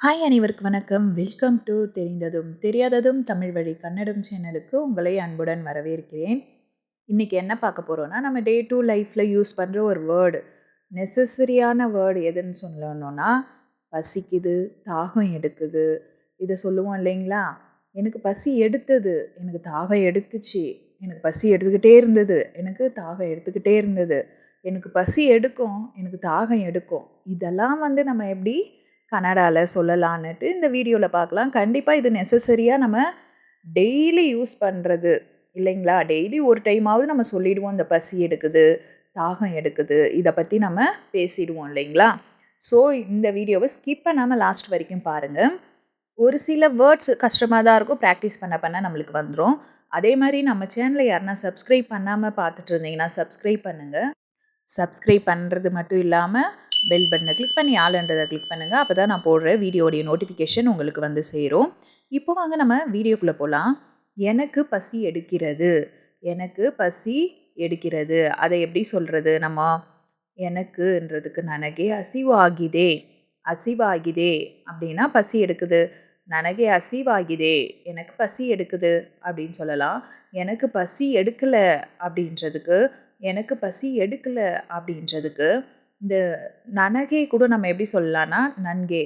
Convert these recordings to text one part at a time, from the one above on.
Hi அனைவருக்கு வணக்கம். Welcome to தெரிந்ததும் தெரியாததும் தமிழ் வழி கன்னடம் சேனலுக்கு உங்களை அன்புடன் வரவேற்கிறேன். இன்றைக்கி என்ன பார்க்க போகிறோன்னா நம்ம டே டு லைஃப்பில் யூஸ் பண்ணுற ஒரு வேர்டு நெசசரியான வேர்டு எதுன்னு சொல்லணும்னா பசிக்குது தாகம் எடுக்குது. இதை சொல்லுவோம் இல்லைங்களா? எனக்கு பசி எடுத்தது எனக்கு தாகம் எடுத்துச்சு. எனக்கு பசி எடுத்துக்கிட்டே இருந்தது எனக்கு தாகம் எடுத்துக்கிட்டே இருந்தது. எனக்கு பசி எடுக்கும் எனக்கு தாகம் எடுக்கும். இதெல்லாம் வந்து நம்ம எப்படி கனடாவில் சொல்லலான்னுட்டு இந்த வீடியோவில் பார்க்கலாம் கண்டிப்பாக இது நெசசரியாக நம்ம டெய்லி யூஸ் பண்ணுறது இல்லைங்களா? டெய்லி ஒரு டைமாவது நம்ம சொல்லிடுவோம். இந்த பசி எடுக்குது தாகம் எடுக்குது இதை பற்றி நம்ம பேசிடுவோம் இல்லைங்களா? ஸோ இந்த வீடியோவை ஸ்கிப் பண்ணாமல் லாஸ்ட் வரைக்கும் பாருங்கள் ஒரு சில வேர்ட்ஸ் கஷ்டமாக தான் இருக்கும். ப்ராக்டிஸ் பண்ண பண்ண நம்மளுக்கு வந்துடும் அதே மாதிரி நம்ம சேனலை யாருனா சப்ஸ்கிரைப் பண்ணாமல் பார்த்துட்டு இருந்தீங்கன்னா சப்ஸ்கிரைப் பண்ணுங்கள் சப்ஸ்கிரைப் பண்ணுறது மட்டும் இல்லாமல் பெல் பட்டனை கிளிக் பண்ணி ஆளுன்றதை கிளிக் பண்ணுங்கள் அப்போ தான் நான் போடுற வீடியோடைய நோட்டிஃபிகேஷன் உங்களுக்கு வந்து சேரும். இப்போ வாங்க நம்ம வீடியோக்குள்ளே போகலாம் எனக்கு பசி எடுக்கிறது. எனக்கு பசி எடுக்கிறது. அதை எப்படி சொல்கிறது நம்ம? எனக்குன்றதுக்கு நனகே அசிவாகிதே. அசிவாகிதே அப்படின்னா பசி எடுக்குது. நனகே அசிவாகிதே. எனக்கு பசி எடுக்குது அப்படின்னு சொல்லலாம். எனக்கு பசி எடுக்கலை அப்படின்றதுக்கு எனக்கு பசி எடுக்கலை அப்படின்றதுக்கு இந்த நனகே கூட நம்ம எப்படி சொல்லலாம்னா நன்கே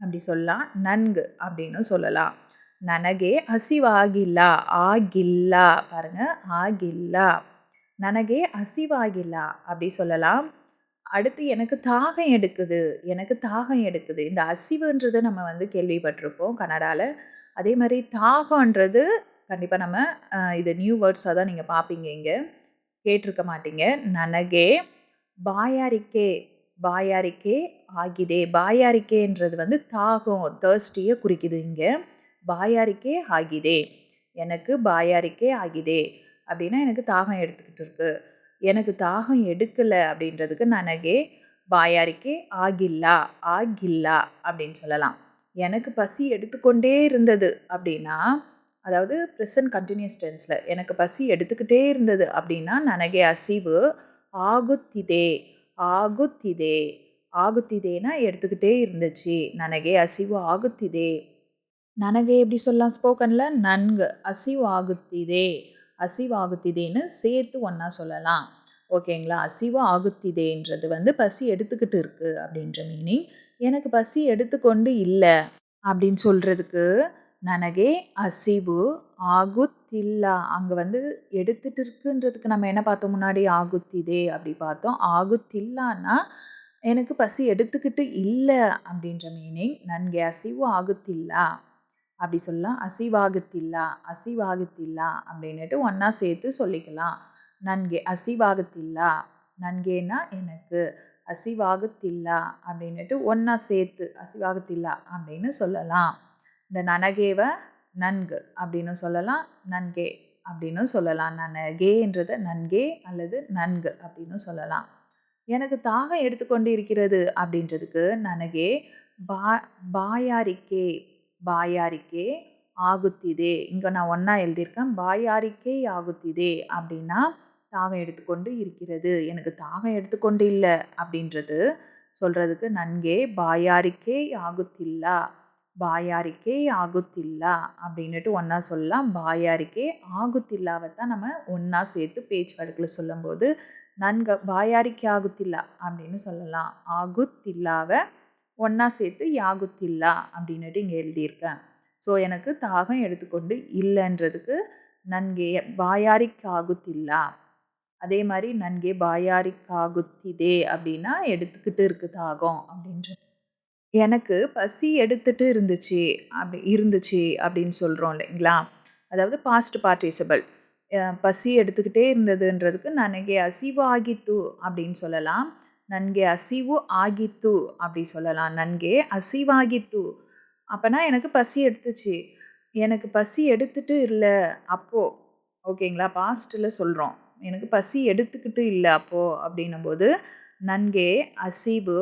அப்படி சொல்லலாம் நன்கு அப்படின்னு சொல்லலாம் ನನಗೆ ಹಸಿವಾಗಿಲ್ಲ ಆಗಿಲ್ಲ பாருங்க ಆಗಿಲ್ಲ ನನಗೆ ಹಸಿವಾಗಿಲ್ಲ அப்படி சொல்லலாம் அடுத்து எனக்கு தாகம் எடுக்குது எனக்கு தாகம் எடுக்குது இந்த அசிவுன்றதை நம்ம வந்து கேள்விப்பட்டிருப்போம் கன்னடாவில் அதே மாதிரி தாகன்றது கண்டிப்பாக நம்ம இது நியூ வேர்ட்ஸாக தான் நீங்கள் பார்ப்பீங்க இங்கே கேட்டிருக்க மாட்டீங்க ನನಗೆ பாயாரிக்கே பாயாரிக்கே ஆகிதே. பாயாரிக்கேன்றது வந்து தாகம் தேர்ஸ்டியை குறிக்குது இங்கே. பாயாரிக்கே ஆகிதே. எனக்கு பாயாரிக்கே ஆகிதே. அப்படின்னா எனக்கு தாகம் எடுத்துக்கிட்டு இருக்கு. எனக்கு தாகம் எடுக்கலை அப்படின்றதுக்கு நனகே பாயாரிக்கே ஆகில்லா ஆகில்லா அப்படின்னு சொல்லலாம். எனக்கு பசி எடுத்துக்கொண்டே இருந்தது அப்படின்னா அதாவது ப்ரெசன்ட் கண்டினியூஸ் டென்ஸில் எனக்கு பசி எடுத்துக்கிட்டே இருந்தது அப்படின்னா நனகே அசிவு ஆகுத்திதே ஆகுத்திதே ஆகுத்திதேனா எடுத்துக்கிட்டே இருந்துச்சு ನನಗೆ ಹಸಿವು ஆகுத்திதே ನನಗೆ எப்படி சொல்லலாம் ஸ்போக்கனில் நன்கு அசிவு ஆகுத்திதே அசிவு ஆகுத்திதேன்னு சேர்த்து ஒன்றா சொல்லலாம் ஓகேங்களா அசிவு ஆகுத்திதேன்றது வந்து பசி எடுத்துக்கிட்டு இருக்குது அப்படின்ற மீனிங் எனக்கு பசி எடுத்துக்கொண்டு இல்லை அப்படின்னு சொல்கிறதுக்கு நனகே ಹಸಿವು ಆಗುತ್ತಿಲ್ಲ அங்கே வந்து எடுத்துட்டு இருக்குன்றதுக்கு நம்ம என்ன பார்த்தோம் முன்னாடி? ஆகுத்திதே அப்படி பார்த்தோம். ஆகுத்தில்லான்னா எனக்கு பசி எடுத்துக்கிட்டு இல்லை அப்படின்ற மீனிங் நன்கே அசிவு ஆகுத்தில்ல. அப்படி சொல்லலாம். அசிவாகுத்தில்ல. அசிவாகுத்தில்ல அப்படின்னுட்டு ஒன்றா சேர்த்து சொல்லிக்கலாம். நன்கே அசிவாகுத்தில்ல. நன்கேன்னா எனக்கு அசிவாகுத்தில்ல அப்படின்னுட்டு ஒன்றா சேர்த்து அசிவாகுத்தில்ல அப்படின்னு சொல்லலாம். இந்த நனகேவ நன்கு அப்படின்னு சொல்லலாம். நன்கே அப்படின்னு சொல்லலாம். நனகேன்றத நன்கே அல்லது நன்கு அப்படின்னு சொல்லலாம். எனக்கு தாகம் எடுத்துக்கொண்டு இருக்கிறது அப்படின்றதுக்கு நனகே பா பாயாரிக்கே பாயாரிக்கே ஆகுத்திதே. இங்கே நான் ஒன்றா எழுதியிருக்கேன். பாயாரிக்கே ஆகுத்திதே அப்படின்னா தாகம் எடுத்துக்கொண்டு இருக்கிறது. எனக்கு தாகம் எடுத்துக்கொண்டு இல்லை அப்படின்றது சொல்கிறதுக்கு நன்கே பாயாரிக்கே ஆகுத்தில்லா. பாயாரிக்கே ஆகுத்தில்லா அப்படின்னுட்டு ஒன்றா சொல்லலாம். பாயாரிக்கே ஆகுத்தில்லாவை தான் நம்ம ஒன்றா சேர்த்து பேச்சு வழக்கில் சொல்லும்போது நன்க பாயாரிக்கே ஆகுத்தில்லா அப்படின்னு சொல்லலாம். ஆகுத்தில்லாவை ஒன்றா சேர்த்து யாகுத்தில்லா அப்படின்னுட்டு இங்கே எழுதியிருக்கேன். ஸோ எனக்கு தாகம் எடுத்துக்கொண்டு இல்லைன்றதுக்கு நன்கே பாயாரிக்காகுத்தில்லா அதே மாதிரி நன்கே பாயாரிக்காகுத்திதே அப்படின்னா எடுத்துக்கிட்டு இருக்கு தாகம் அப்படின்ற எனக்கு பசி எடுத்துட்டு இருந்துச்சு அப்படி இருந்துச்சு அப்படின்னு சொல்கிறோம் இல்லைங்களா அதாவது பாஸ்ட் பார்ட்டிசிபிள் பசி எடுத்துக்கிட்டே இருந்ததுன்றதுக்கு ನನಗೆ ಹಸಿವಾಗಿತ್ತು அப்படின்னு சொல்லலாம் ನನಗೆ ಹಸಿವು ಆಗಿತ್ತು அப்படி சொல்லலாம் ನನಗೆ ಹಸಿವಾಗಿತ್ತು அப்போனா எனக்கு பசி எடுத்துச்சு எனக்கு பசி எடுத்துட்டு இல்லை அப்போது ஓகேங்களா பாஸ்ட்டில் சொல்கிறோம் எனக்கு பசி எடுத்துக்கிட்டு இல்லை அப்போது அப்படின்னும்போது ನನಗೆ ಹಸಿವು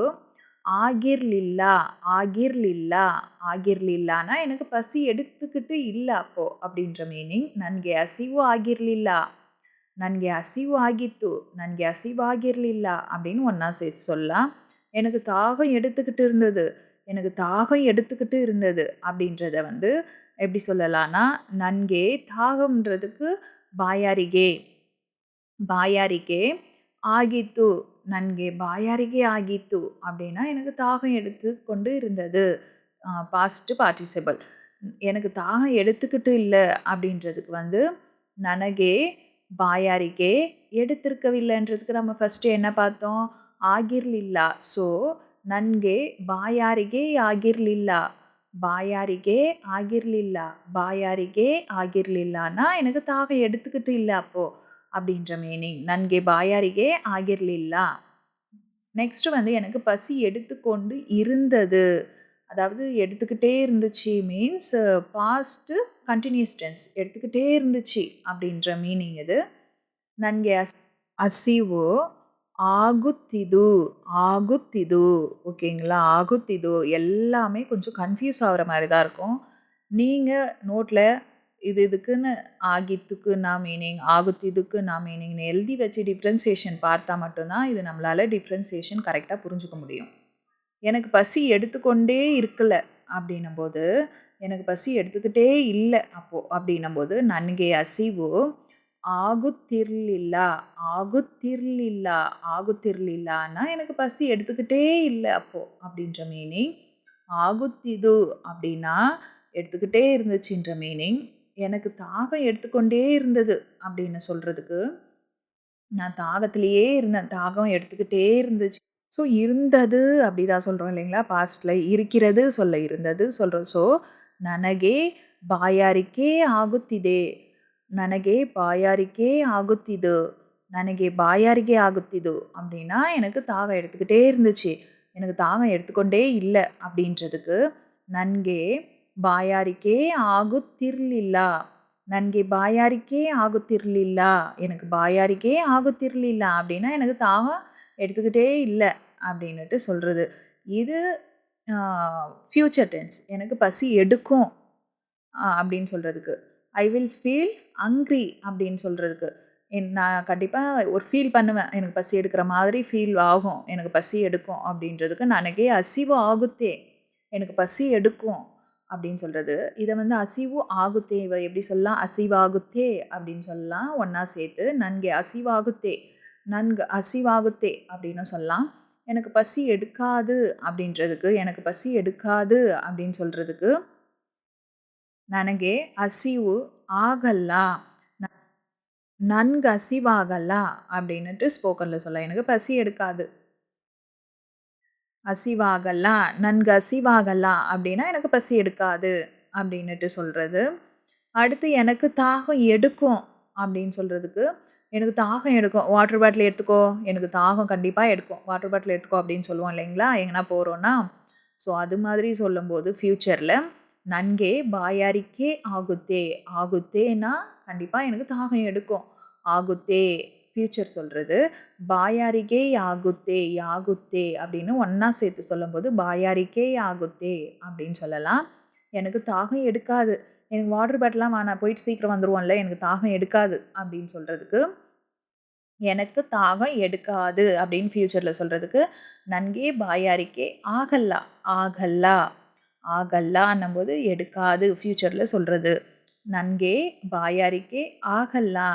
ஆகிர்லில்லா ஆகிர்லில்லா ஆகிர்லில்லானா எனக்கு பசி எடுத்துக்கிட்டு இல்லை அப்போ அப்படின்ற மீனிங் ನನಗೆ ಹಸಿವು நன்கே ನನಗೆ ஆகித்து ಆಗಿತ್ತು ನನಗೆ ಹಸಿವಾಗಿರಲಿಲ್ಲ அப்படின்னு ஒன்றா சேர்த்து சொல்லலாம். எனக்கு தாகம் எடுத்துக்கிட்டு இருந்தது எனக்கு தாகம் எடுத்துக்கிட்டு இருந்தது அப்படின்றத வந்து எப்படி சொல்லலாம்னா நன்கே தாகம்ன்றதுக்கு பாயாரிகே பாயாரிகே ಆಗಿತ್ತು நன்கே பாயாரிகே ஆகித்து அப்படின்னா எனக்கு தாகம் எடுத்து கொண்டு இருந்தது. பாஸ்ட் பார்ட்டிசிபிள் எனக்கு தாகம் எடுத்துக்கிட்டு இல்லை அப்படின்றதுக்கு வந்து நனகே ಬಾಯಾರಿಗೆ எடுத்திருக்கவில்லைன்றதுக்கு நம்ம ஃபஸ்ட்டு என்ன பார்த்தோம்? ಆಗಿರಲಿಲ್ಲ ಸೊ ನನಗೆ ಬಾಯಾರಿಗೆ ಆಗಿರಲಿಲ್ಲ பாயாரிகே ஆகிர்லில்லா. பாயாரிகே ஆகிர்லில்லானா எனக்கு தாகம் எடுத்துக்கிட்டு இல்லை அப்போது அப்படின்ற மீனிங் நன்கே பாயாரிகே ஆகிர்லில்லா. நெக்ஸ்ட் வந்து எனக்கு பசி எடுத்துக்கொண்டு இருந்தது. அதாவது எடுத்துக்கிட்டே இருந்துச்சு மீன்ஸ் பாஸ்ட்டு கண்டினியூஸ் டென்ஸ் எடுத்துக்கிட்டே இருந்துச்சு அப்படின்ற மீனிங் இது. நன்கே அஸ் அசிவு ஆகுத்திது ஆகுத்திது. ஓகேங்களா? ஆகுத்திது. எல்லாமே கொஞ்சம் கன்ஃபியூஸ் ஆகிற மாதிரி தான் இருக்கும். நீங்கள் நோட்டில் இது இதுக்குன்னு ஆகித்துக்கு நான் மீனிங் ஆகுத்திதுக்கு நான் மீனிங்னு எழுதி வச்சு டிஃப்ரென்சியேஷன் பார்த்தா மட்டும்தான் இது நம்மளால் டிஃப்ரென்சியேஷன் கரெக்டாக புரிஞ்சுக்க முடியும். எனக்கு பசி எடுத்துக்கொண்டே இருக்கலை அப்படின்னும்போது எனக்கு பசி எடுத்துக்கிட்டே இல்லை அப்போது அப்படின்னும் போது நன்கே அசிவு ஆகுத்திர்லில்லா ஆகுத்திர்லில்லா ஆகுத்திரலில்லான்னா எனக்கு பசி எடுத்துக்கிட்டே இல்லை அப்போது அப்படின்ற மீனிங் ஆகுத்திது அப்படின்னா எடுத்துக்கிட்டே இருந்துச்சுன்ற மீனிங் எனக்கு தாகம் எடுத்துக்கொண்டே இருந்தது அப்படின்னு சொல்கிறதுக்கு நான் தாகத்திலேயே இருந்தேன் தாகம் எடுத்துக்கிட்டே இருந்துச்சு ஸோ இருந்தது அப்படி தான் சொல்கிறோம் இல்லைங்களா பாஸ்டில் இருக்கிறது சொல்ல இருந்தது சொல்கிறோம் ஸோ ನನಗೆ ಬಾಯಾರಿಕೆ ಆಗುತ್ತಿದೆ ನನಗೆ ಬಾಯಾರಿಕೆ ಆಗುತ್ತಿದು ನನಗೆ ಬಾಯಾರಿಕೆ ஆகுத்திது அப்படின்னா எனக்கு தாகம் எடுத்துக்கிட்டே இருந்துச்சு எனக்கு தாகம் எடுத்துக்கொண்டே இல்லை அப்படின்றதுக்கு ನನಗೆ ಬಾಯಾರಿಕೆ ಆಗುತ್ತಿರಲಿಲ್ಲ ನನಗೆ ಬಾಯಾರಿಕೆ ಆಗುತ್ತಿರಲಿಲ್ಲ எனக்கு ಬಾಯಾರಿಕೆ ಆಗುತ್ತಿರಲಿಲ್ಲ அப்படின்னா எனக்கு தாகம் எடுத்துக்கிட்டே இல்லை அப்படின்னுட்டு சொல்கிறது இது ஃப்யூச்சர் டென்ஸ் எனக்கு பசி எடுக்கும் அப்படின்னு சொல்கிறதுக்கு ஐ வில் ஃபீல் அங்க்ரி அப்படின்னு சொல்கிறதுக்கு என் நான் கண்டிப்பாக ஒரு ஃபீல் பண்ணுவேன். எனக்கு பசி எடுக்கிற மாதிரி ஃபீல் ஆகும். எனக்கு பசி எடுக்கும் அப்படின்றதுக்கு ನನಗೆ ಹಸಿವು ஆகுத்தே. எனக்கு பசி எடுக்கும். அப்படின்னு சொல்கிறது இதை வந்து அசிவு ஆகுத்தே இவ எப்படி சொல்லலாம் அசிவாகுத்தே அப்படின்னு சொல்லலாம் ஒன்றா சேர்த்து நன்கு அசிவாகுத்தே நன்கு அசிவாகுத்தே அப்படின்னு சொல்லலாம் எனக்கு பசி எடுக்காது அப்படின்றதுக்கு எனக்கு பசி எடுக்காது அப்படின்னு சொல்கிறதுக்கு ನನಗೆ ಹಸಿವು ಆಗಲ್ಲ நன்கு ಹಸಿವಾಗಲ್ಲ அப்படின்னுட்டு ஸ்போக்கனில் சொல்ல எனக்கு பசி எடுக்காது ಹಸಿವಾಗಲ್ಲ நன்கு ಹಸಿವಾಗಲ್ಲ அப்படின்னா எனக்கு பசி எடுக்காது அப்படின்னுட்டு சொல்கிறது அடுத்து எனக்கு தாகம் எடுக்கும் அப்படின்னு சொல்கிறதுக்கு எனக்கு தாகம் எடுக்கும் வாட்டர் பாட்டில் எடுத்துக்கோ எனக்கு தாகம் கண்டிப்பாக எடுக்கும் வாட்டர் பாட்டில் எடுத்துக்கோ அப்படின்னு சொல்லுவோம் இல்லைங்களா எங்கன்னா போகிறோன்னா ஸோ அது மாதிரி சொல்லும்போது ஃப்யூச்சரில் நன்கே ಬಾಯಾರಿಕೆ ஆகுத்தே ஆகுத்தேனா கண்டிப்பாக எனக்கு தாகம் எடுக்கும் ஆகுத்தே ஃப்யூச்சர் சொல்கிறது பாயாரிகே யாகுத்தே யாகுத்தே அப்படின்னு ஒன்றா சேர்த்து சொல்லும்போது பாயாரிகே யாகுத்தே அப்படின்னு சொல்லலாம். எனக்கு தாகம் எடுக்காது. எனக்கு வாட்டர் பாட்டிலாம் வேணாம் போயிட்டு சீக்கிரம் வந்துடுவோம்ல எனக்கு தாகம் எடுக்காது அப்படின்னு சொல்கிறதுக்கு எனக்கு தாகம் எடுக்காது அப்படின்னு ஃப்யூச்சரில் சொல்கிறதுக்கு நன்கே பாயாரிக்கே ஆகல்லா ஆகல்லா ஆகல்லான்னும் போது எடுக்காது ஃப்யூச்சரில் சொல்கிறது நன்கே பாயாரிக்கே ஆகல்லா.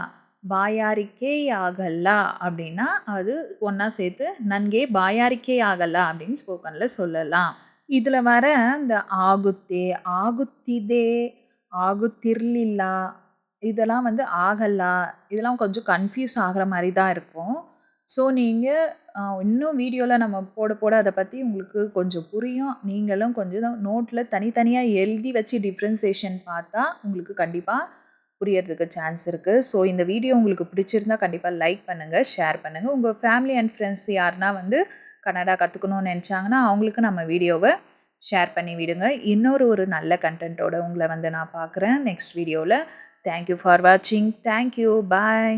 பாயாரிக்கே ஆகல்லா அப்படின்னா அது ஒன்றா சேர்த்து நன்கே பாயாரிக்கே ஆகலா அப்படின்னு ஸ்போக்கனில் சொல்லலாம். இதில் வர இந்த ஆகுத்தே ஆகுத்திதே ஆகுத்திர்லில்லா இதெல்லாம் வந்து ஆகலா இதெல்லாம் கொஞ்சம் கன்ஃபியூஸ் ஆகிற மாதிரி தான் இருக்கும். ஸோ நீங்கள் இன்னும் வீடியோவில் நம்ம போட போட அதை பற்றி உங்களுக்கு கொஞ்சம் புரியும். நீங்களும் கொஞ்சம் நோட்டில் தனித்தனியாக எழுதி வச்சு டிஃப்ரென்சேஷன் பார்த்தா உங்களுக்கு கண்டிப்பாக புரியறதுக்கு சான்ஸ் இருக்குது ஸோ இந்த வீடியோ உங்களுக்கு பிடிச்சிருந்தா கண்டிப்பாக லைக் பண்ணுங்கள் ஷேர் பண்ணுங்கள் உங்கள் ஃபேமிலி அண்ட் ஃப்ரெண்ட்ஸ் யாருனா வந்து கன்னடா கற்றுக்கணும்னு நினச்சாங்கன்னா அவங்களுக்கு நம்ம வீடியோவை ஷேர் பண்ணி விடுங்க. இன்னொரு ஒரு நல்ல கண்டென்ட்டோட உங்களை வந்து நான் பார்க்குறேன் நெக்ஸ்ட் வீடியோவில் தேங்க்யூ ஃபார் வாட்சிங் தேங்க்யூ பாய்